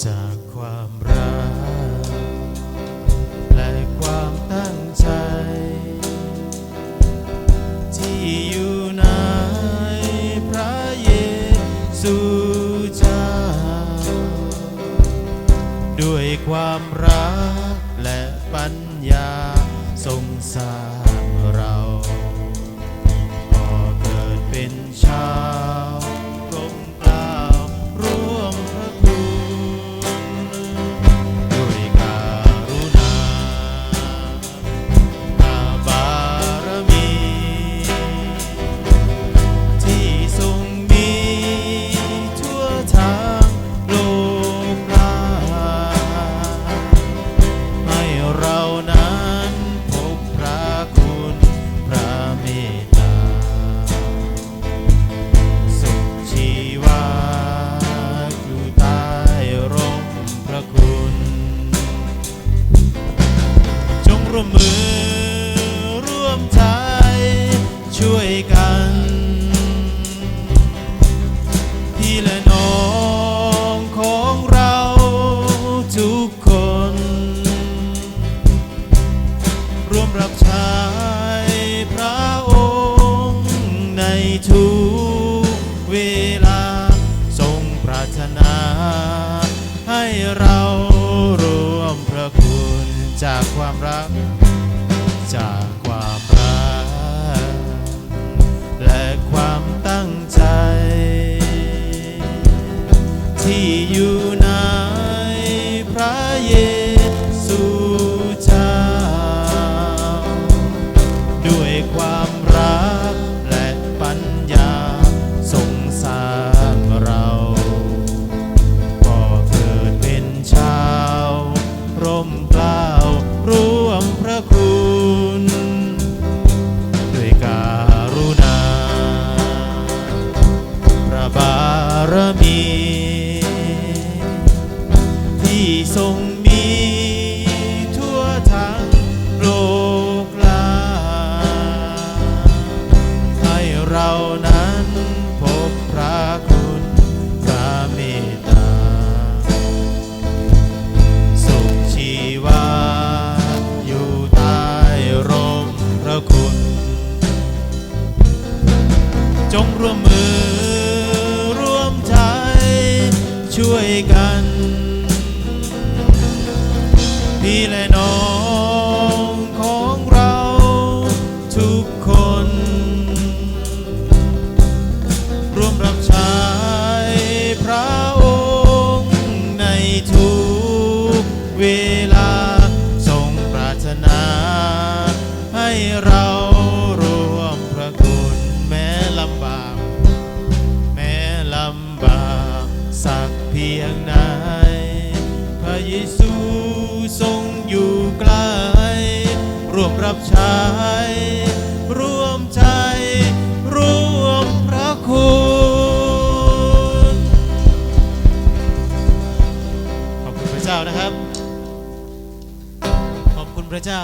จากความรักและความตั้งใจ ที่อยู่ในพระเยซูเจ้า ด้วยความรักและปัญญาทรงสร้างเราพอเกิดเป็นชา วมมือร่วมใจช่วยกันพี่และน้องของเราทุกคน ร่วมรับใช้พระองค์ในทุกเวลาทรงปรารถนาให้เรา จากความรัก จากความรัก และความตั้งใจ ที่อยู่ในพระเย ที่ทรงมีทั่วทั้งโลกลาให้เรานั้นพบพระคุณพระเมตตาสุขชีวาอยู่ใต้ร่มพระคุณ จงร่วมมือร่วมใจช่วยกัน และน้องของเราทุกคน ร่วมรับใช้พระองค์ในทุกเวลาทรงปรารถนา ให้เราร่วมพระคุณแม้ลำบาก แม้ลำบากสักเพียงไหนพระเยซู รับใช้ร่วมใจร่วมพระคุณขอบคุณพระเจ้านะครับ ขอบคุณพระเจ้า